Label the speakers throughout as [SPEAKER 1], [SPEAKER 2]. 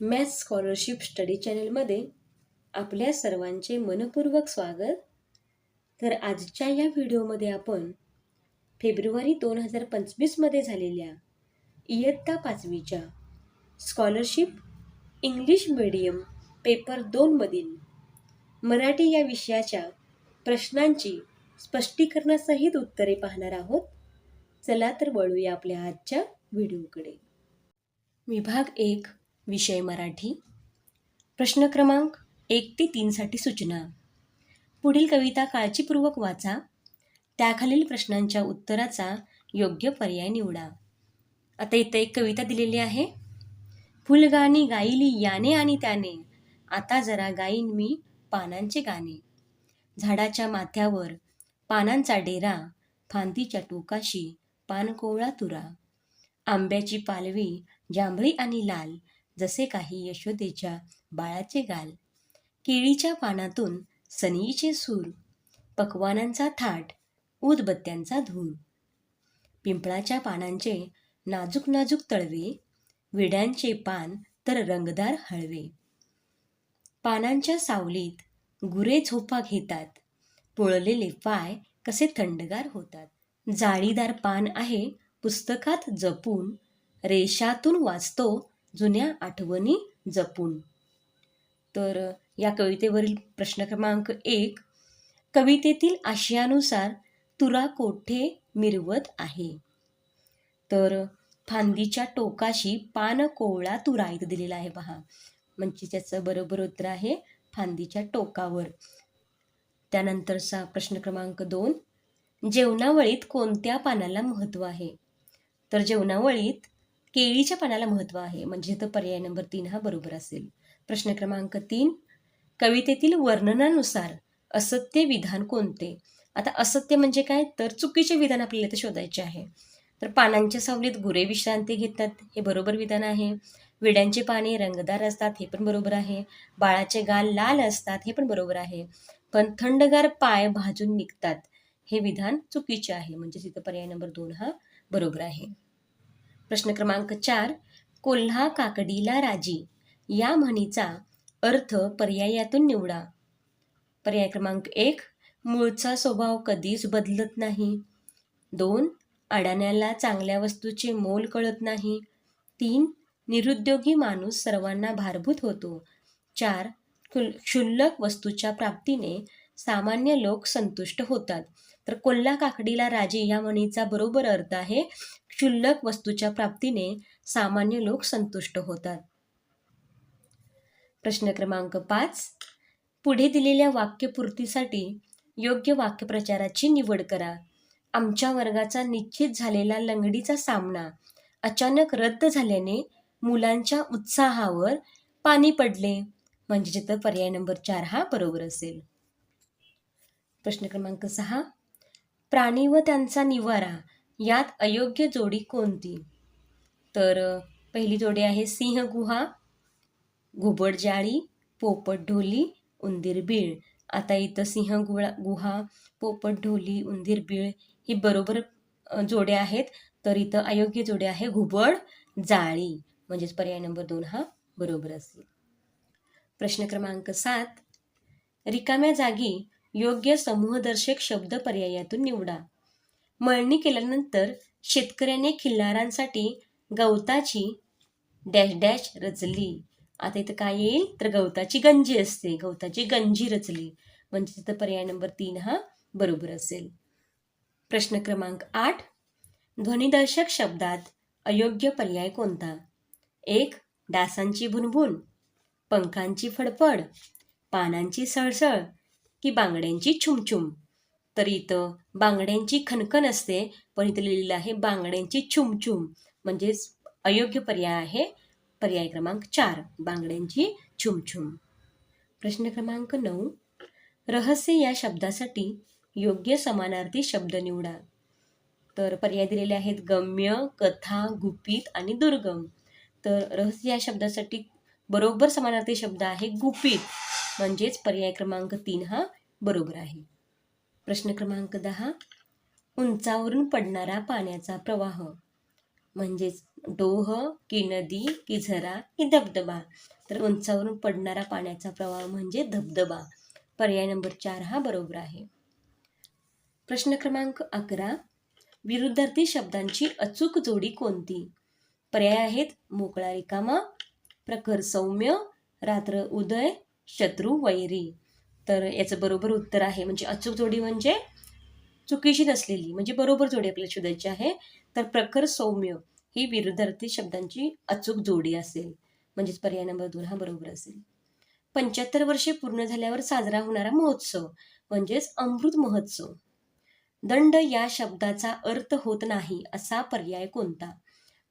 [SPEAKER 1] Maths scholarship study चॅनलमध्ये आपल्या सर्वांचे मनपूर्वक स्वागत. तर आजच्या या व्हिडिओमध्ये आपण फेब्रुवारी दोन हजार पंचवीसमध्ये झालेल्या इयत्ता पाचवीच्या स्कॉलरशिप इंग्लिश मीडियम पेपर दोनमधील मराठी या विषयाच्या प्रश्नांची स्पष्टीकरणासहित उत्तरे पाहणार आहोत. चला तर वळूया आपल्या आजच्या व्हिडिओकडे. विभाग एक विषय मराठी. प्रश्न क्रमांक एक ते तीनसाठी सूचना. पुढील कविता काळजीपूर्वक वाचा. त्याखालील प्रश्नांच्या उत्तराचा योग्य पर्याय निवडा. आता इथं एक कविता दिलेली आहे. फुलगाणी गाईली याने आणि त्याने. आता जरा गाईन मी पानांचे गाणे. झाडाच्या माथ्यावर पानांचा डेरा. फांदीच्या टोकाशी पानकोवळा तुरा. आंब्याची पालवी जांभळी आणि लाल. जसे काही यशोदेच्या बाळाचे गाल. केळीच्या पानातून सनीचे सूर पकवानांचा थाट उदबत्त्यांचा धूर. पिंपळाच्या पानांचे नाजूक नाजूक तळवे विड्यांचे पान तर रंगदार हळवे. पानांच्या सावलीत गुरे झोपा घेतात पोळलेले पाय कसे थंडगार होतात. जाळीदार पान आहे पुस्तकात जपून रेषातून वाचतो जुन्या आठवणी जपून. तर या कवितेवरील प्रश्न क्रमांक एक कवितेतील आशयानुसार तुरा कोठे मिरवत आहे? तर फांदीच्या टोकाशी पान कोवळा तुरा इथं दिलेला आहे पहा म्हणजे त्याचं बरोबर उत्तर आहे फांदीच्या टोकावर. त्यानंतरचा प्रश्न क्रमांक दोन जेवणावळीत कोणत्या पानाला महत्त्व आहे? तर जेवणावळीत केळीच्या पानाला महत्त्व आहे. म्हणजे इथं पर्याय नंबर तीन हा बरोबर असेल. प्रश्न क्रमांक तीन कवितेतील वर्णनानुसार असत्य विधान कोणते? आता असत्य म्हणजे काय? तर चुकीचे विधान आपल्याला इथं शोधायचे आहे. तर पानांच्या सावलीत गुरे विश्रांती घेतात हे बरोबर विधान आहे. विड्यांचे पाने रंगदार असतात हे पण बरोबर आहे. बाळाचे गाल लाल असतात हे पण बरोबर आहे. पण थंडगार पाय भाजून निघतात हे विधान चुकीचे आहे. म्हणजे तिथं पर्याय नंबर दोन हा बरोबर आहे. प्रश्न क्रमांक चार कोल्हा काकडीला राजी. या म्हणीचा अर्थ पर्यायातून निवडा. पर्याय क्रमांक एक मूळचा स्वभाव कधीच बदलत नाही. दोन अडाण्याला चांगल्या वस्तूचे मोल कळत नाही. तीन निरुद्योगी माणूस सर्वांना भारभूत होतो. चार क्षुल्लक वस्तूच्या प्राप्तीने सामान्य लोक संतुष्ट होतात. तर कोल्हा काकडीला राजे या म्हणीचा बरोबर अर्थ आहे क्षुल्लक वस्तूच्या प्राप्तीने सामान्य लोक संतुष्ट होतात. प्रश्न क्रमांक पाच. पुढे दिलेल्या वाक्यपूर्तीसाठी योग्य वाक्यप्रचाराची निवड करा. आमच्या वर्गाचा निश्चित झालेला लंगडीचा सामना अचानक रद्द झाल्याने मुलांच्या उत्साहावर पाणी पडले. म्हणजे जिथं पर्याय नंबर चार हा बरोबर असेल. प्रश्न क्रमांक सहा. प्राणी व त्यांचा निवारा यात अयोग्य जोडी कोणती? तर पहिली जोडी आहे सिंह गुहा घुबड जाळी पोपट ढोली उंदीर बीळ. आता इथं सिंह गुळा गुहा पोपट ढोली उंदीर बीळ ही बरोबर जोड्या आहेत. तर इथं अयोग्य जोड्या आहे घुबड जाळी. म्हणजेच पर्याय नंबर दोन हा बरोबर असेल. प्रश्न क्रमांक सात. रिकाम्या जागी योग्य समूहदर्शक शब्द पर्यायातून निवडा. मळणी केल्यानंतर शेतकऱ्याने खिल्लारांसाठी गवताची डॅश डॅश रचली. आता इथं काय येईल? तर गवताची गंजी असते. गवताची गंजी रचली. म्हणजे तिथं पर्याय नंबर तीन हा बरोबर असेल. प्रश्न क्रमांक आठ. ध्वनिदर्शक शब्दात अयोग्य पर्याय कोणता? एक डासांची भुनभुन पंखांची फडफड पानांची सळसळ की बांगड्यांची छुमछुम. तर इथं बांगड्यांची खनखन असते पण इथं लिहिलेलं आहे बांगड्यांची छुमछुम. म्हणजेच अयोग्य पर्याय आहे पर्याय क्रमांक चार बांगड्यांची छुमछुम. प्रश्न क्रमांक नऊ रहस्य या शब्दासाठी योग्य समानार्थी शब्द निवडा. तर पर्याय दिलेले आहेत गम्य कथा गुपित आणि दुर्गम. तर रहस्य या शब्दासाठी बरोबर समानार्थी शब्द आहे गुपित. म्हणजेच पर्याय क्रमांक तीन हा बरोबर आहे. प्रश्न क्रमांक दहा उंचावरून पडणारा पाण्याचा प्रवाह. म्हणजेच डोह की नदी की झरा की धबधबा. तर उंचावरून पडणारा पाण्याचा प्रवाह म्हणजे धबधबा. पर्याय नंबर चार हा बरोबर आहे. प्रश्न क्रमांक अकरा विरुद्धार्थी शब्दांची अचूक जोडी कोणती? पर्याय आहेत मोकळा रिकामा प्रखर सौम्य रात्र उदय शत्रू वैरी. तर याचं बरोबर उत्तर आहे म्हणजे अचूक जोडी म्हणजे चुकीची नसलेली म्हणजे बरोबर जोडी आपल्याला शोधायची आहे. तर प्रखर सौम्य ही विरुद्धार्थी शब्दांची अचूक जोडी असेल. म्हणजेच पर्याय नंबर दोन हा बरोबर असेल. पंच्याहत्तर वर्षे पूर्ण झाल्यावर साजरा होणारा महोत्सव म्हणजेच अमृत महोत्सव. दंड या शब्दाचा अर्थ होत नाही असा पर्याय कोणता?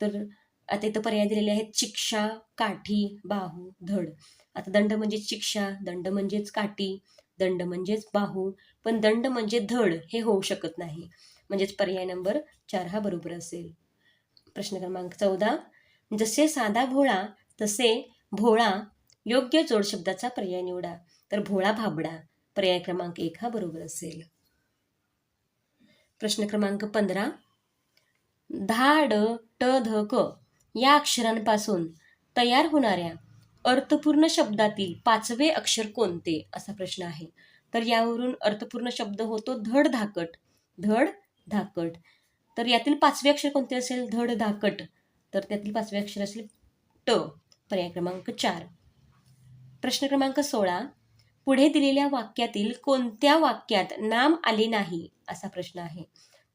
[SPEAKER 1] तर आता इथं पर्याय दिलेले आहेत शिक्षा काठी बाहू धड. आता दंड म्हणजे शिक्षा दंड म्हणजेच काठी दंड म्हणजेच बाहू पण दंड म्हणजे धड हे होऊ शकत नाही. म्हणजेच पर्याय नंबर चार हा बरोबर असेल. प्रश्न क्रमांक चौदा. जसे साधा भोळा तसे भोळा योग्य जोड शब्दाचा पर्याय निवडा. तर भोळा भाबडा पर्याय क्रमांक एक हा बरोबर असेल. प्रश्न क्रमांक पंधरा. धाड ट ध क. या अक्षरांपासून तयार होणाऱ्या अर्थपूर्ण शब्दातील पाचवे अक्षर कोणते? असा प्रश्न आहे. तर यावरून अर्थपूर्ण शब्द होतो धड धाकट. धड धाकट. तर यातील पाचवे अक्षर कोणते असेल? धड धाकट. तर त्यातील पाचवे अक्षर असेल ट. पर्याय क्रमांक चार. प्रश्न क्रमांक सोळा. पुढे दिलेल्या वाक्यातील कोणत्या वाक्यात नाम आले नाही? असा प्रश्न आहे.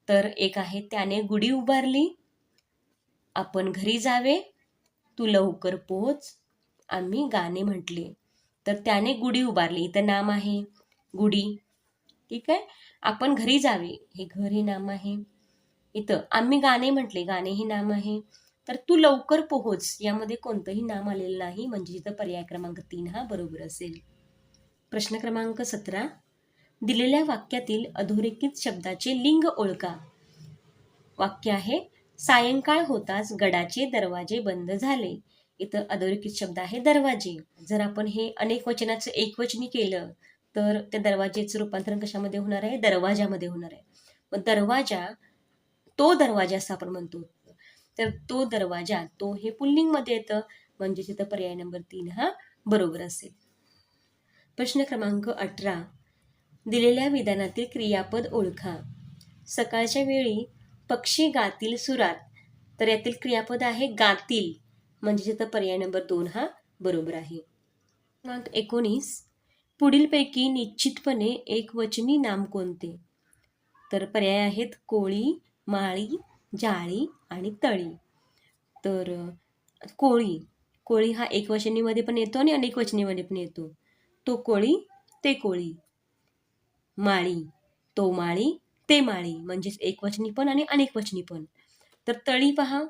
[SPEAKER 1] तर एक आहे त्याने गुढी उभारली. आपण घरी जावे तू लवकर पोहोच आम्ही गाणे म्हटले. तर त्याने गुढी उभारली. इथं नाम आहे गुढी. ठीक आहे? आपण घरी जावे. हे घर हे नाम आहे. इथं आम्ही गाणे म्हटले. गाणे हे नाम आहे. तर तू लवकर पोहोच. यामध्ये कोणतंही नाम आलेलं नाही. म्हणजे इथं पर्याय क्रमांक तीन हा बरोबर असेल. प्रश्न क्रमांक सतरा. दिलेल्या वाक्यातील अधोरेखित शब्दाचे लिंग ओळखा. वाक्य आहे सायंकाळ होताच गडाचे दरवाजे बंद झाले. इथं अधोरेखित शब्द आहे दरवाजे. जर आपण हे अनेक वचनाचं एकवचनी केलं तर त्या दरवाजेचं रूपांतरण कशामध्ये होणार आहे? दरवाजामध्ये होणार आहे. मग दरवाजा तो दरवाजा असं आपण म्हणतो. तर तो दरवाजा तो हे पुल्लिंगमध्ये येतं. म्हणजे तिथं पर्याय नंबर तीन हा बरोबर असेल. प्रश्न क्रमांक अठरा. दिलेल्या विधानातील क्रियापद ओळखा. सकाळच्या वेळी पक्षी गातील सुरात. तर यातील क्रियापद आहे गातील. म्हणजे तिथं पर्याय नंबर दोन हा बरोबर आहे. क्रमांक एकोणीस. पुढीलपैकी निश्चितपणे एक वचनी नाम कोणते? तर पर्याय आहेत कोळी माळी जाळी आणि तळी. तर कोळी. कोळी हा एक वचनीमध्ये पण येतो आणि अनेक वचनीमध्ये पण येतो. तो कोळी ते कोळी. माळी. तो माळी ते माळी म्हणजेच एकवचनी पण आणि अनेकवचनी पण. तर तळी पहा.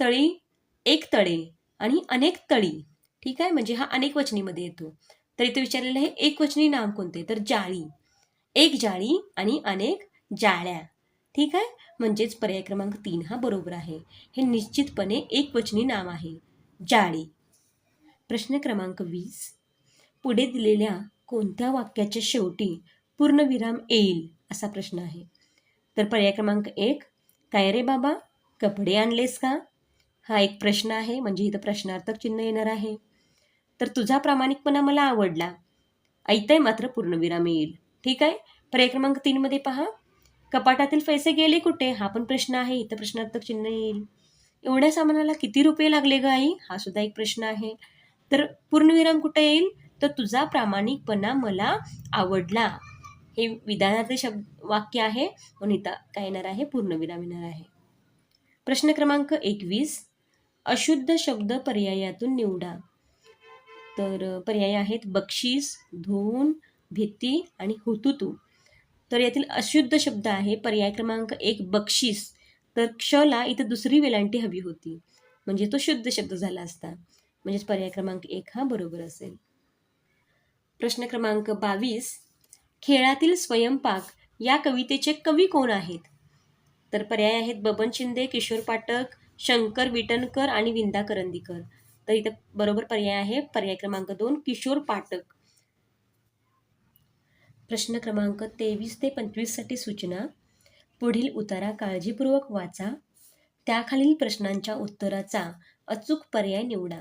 [SPEAKER 1] तळी एक तळे आणि अनेक तळी. ठीक आहे? म्हणजे हा अनेक वचनीमध्ये येतो. तर इथे विचारलेलं आहे एकवचनी नाम कोणते? तर जाळी. एक जाळी आणि अनेक जाळ्या. ठीक आहे? म्हणजेच पर्याय क्रमांक तीन हा बरोबर आहे. हे निश्चितपणे एकवचनी नाम आहे. जाळी. प्रश्न क्रमांक वीस. पुढे दिलेल्या कोणत्या वाक्याच्या शेवटी पूर्णविराम येईल असा प्रश्न आहे. तर पर्याय क्रमांक एक काय रे बाबा? कपडे आणलेस का? हा एक प्रश्न आहे म्हणजे इथं प्रश्नार्थक चिन्ह येणार आहे. तर तुझा प्रामाणिकपणा मला आवडला. ऐतय मात्र पूर्णविराम येईल. ठीक आहे? पर्याय क्रमांक तीनमध्ये पहा. कपाटातील पैसे गेले कुठे? हा पण प्रश्न आहे इथं प्रश्नार्थक चिन्ह येईल. एवढ्या सामानाला किती रुपये लागले ग आई? हा सुद्धा एक प्रश्न आहे. तर पूर्णविराम कुठे येईल? तर तुझा प्रामाणिकपणा मला आवडला. हे विधानाचे शब्द वाक्य आहे वनिता काय येणार आहे पूर्णविराम येणार आहे. प्रश्न क्रमांक एकवीस अशुद्ध शब्द पर्यायातून निवडा. तर पर्याय आहेत बक्षीस धून भीती आणि हुतुतू. तर यातील अशुद्ध शब्द आहे पर्याय क्रमांक एक बक्षीस. तर क्षला इथं दुसरी वेलांटी हवी होती. म्हणजे तो शुद्ध शब्द झाला असता. म्हणजेच पर्याय क्रमांक एक हा बरोबर असेल. प्रश्न क्रमांक बावीस खेळातील स्वयंपाक या कवितेचे कवी कोण आहेत? तर पर्याय आहेत बबन शिंदे किशोर पाठक शंकर विटणकर आणि विंदा करंदीकर. तर इथं बरोबर पर्याय आहे. पर्याय क्रमांक दोन किशोर पाठक. प्रश्न क्रमांक तेवीस ते पंचवीससाठी सूचना. पुढील उतारा काळजीपूर्वक वाचा. त्याखालील प्रश्नांच्या उत्तराचा अचूक पर्याय निवडा.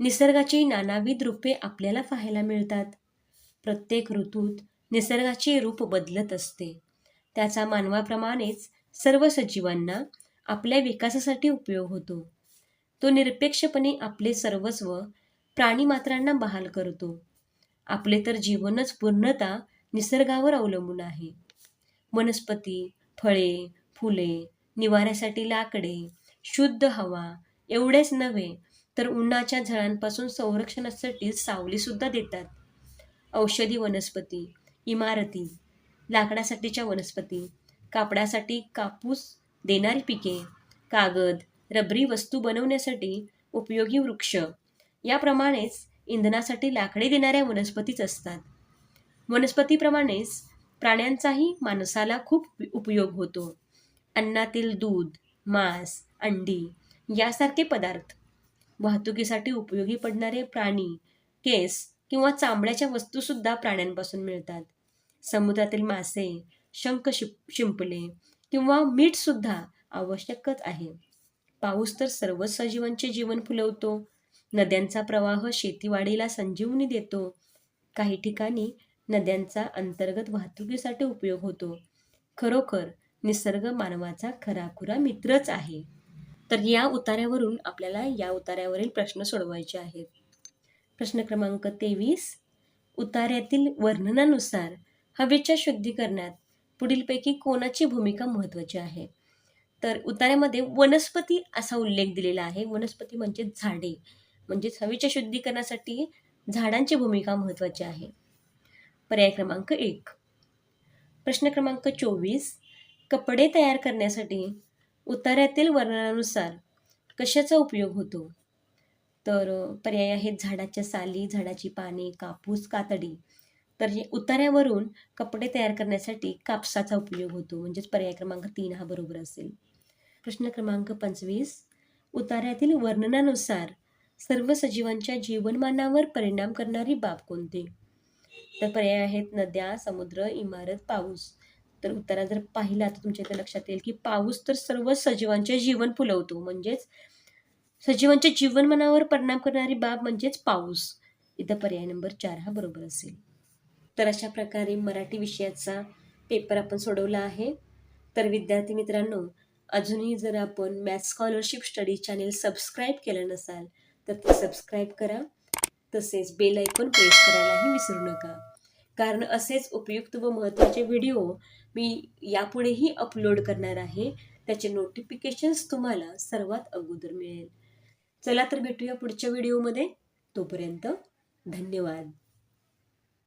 [SPEAKER 1] निसर्गाची नानाविध रूपे आपल्याला पाहायला मिळतात. प्रत्येक ऋतूत निसर्गाचे रूप बदलत असते. त्याचा मानवाप्रमाणेच सर्व सजीवांना आपल्या विकासासाठी उपयोग होतो. तो निरपेक्षपणे आपले सर्वस्व प्राणीमात्रांना बहाल करतो. आपले तर जीवनच पूर्णता निसर्गावर अवलंबून आहे. वनस्पती फळे फुले निवाऱ्यासाठी लाकडे शुद्ध हवा एवढेच नव्हे तर उन्हाच्या झळांपासून संरक्षणासाठी सावलीसुद्धा देतात. औषधी वनस्पती इमारती लाकडासाठीच्या वनस्पती कापडासाठी कापूस देणारी पिके कागद रबरी वस्तू बनवण्यासाठी उपयोगी वृक्ष याप्रमाणेच इंधनासाठी लाकडे देणाऱ्या वनस्पतीच असतात. वनस्पतीप्रमाणेच प्राण्यांचाही माणसाला खूप उपयोग होतो. अन्नातील दूध मांस अंडी यासारखे पदार्थ वाहतुकीसाठी उपयोगी पडणारे प्राणी केस किंवा चांबड्याच्या वस्तूसुद्धा प्राण्यांपासून मिळतात. समुद्रातील मासे शंख शिप शिंपले किंवा मीठसुद्धा आवश्यकच आहे. पाऊस तर सर्वच सजीवांचे जीवन फुलवतो. नद्यांचा प्रवाह शेतीवाडीला संजीवनी देतो. काही ठिकाणी नद्यांचा अंतर्गत वाहतुकीसाठी उपयोग होतो. खरोखर निसर्ग मानवाचा खराखुरा मित्रच आहे. तर या उतार्यावरून आपल्याला या उतार्यावरील प्रश्न सोडवायचे आहेत. प्रश्न क्रमांक तेवीस. उतार्यातील वर्णनानुसार हवेच्या शुद्धीकरणात पुढीलपैकी कोणाची भूमिका महत्त्वाची आहे? तर उतार्यामध्ये वनस्पती असा उल्लेख दिलेला आहे. वनस्पती म्हणजे झाडे. म्हणजेच हवेच्या शुद्धीकरणासाठी झाडांची भूमिका महत्त्वाची आहे. पर्याय क्रमांक एक. प्रश्न क्रमांक चोवीस. कपडे तयार करण्यासाठी उतार्यातील वर्णनानुसार कशाचा उपयोग होतो? तर पर्याय आहेत झाडाच्या साली झाडाची पाने कापूस कातडी. तर हे उतार्यावरून कपडे तयार करण्यासाठी कापसाचा उपयोग होतो. म्हणजेच पर्याय क्रमांक तीन हा बरोबर असेल. प्रश्न क्रमांक पंचवीस. उतार्यातील वर्णनानुसार सर्व सजीवांच्या जीवनमानावर परिणाम करणारी बाब कोणती? तर पर्याय आहेत नद्या समुद्र इमारत पाऊस. तर उतारा जर पाहिला तर तुमच्या इथे लक्षात येईल की पाऊस तर सर्व सजीवांचे जीवन फुलवतो. म्हणजेच सजीवांच्या जीवनमानावर परिणाम करणारी बाब म्हणजेच पाऊस. इथं पर्याय नंबर चार हा बरोबर असेल. तर अशा प्रकारे मराठी विषयाचा पेपर आपण सोडवला आहे. तर विद्यार्थी मित्रांनो अजूनही जर आपण math scholarship study channel subscribe केलं नसाल तर ते सबस्क्राईब करा. तसेच बेल ऐकून प्रेस करायलाही विसरू नका. कारण असेच उपयुक्त व महत्त्वाचे व्हिडिओ मी यापुढेही अपलोड करणार आहे. त्याचे नोटिफिकेशन्स तुम्हाला सर्वात अगोदर मिळेल. चला तर भेटूया पुढच्या व्हिडिओमध्ये तोपर्यंत धन्यवाद.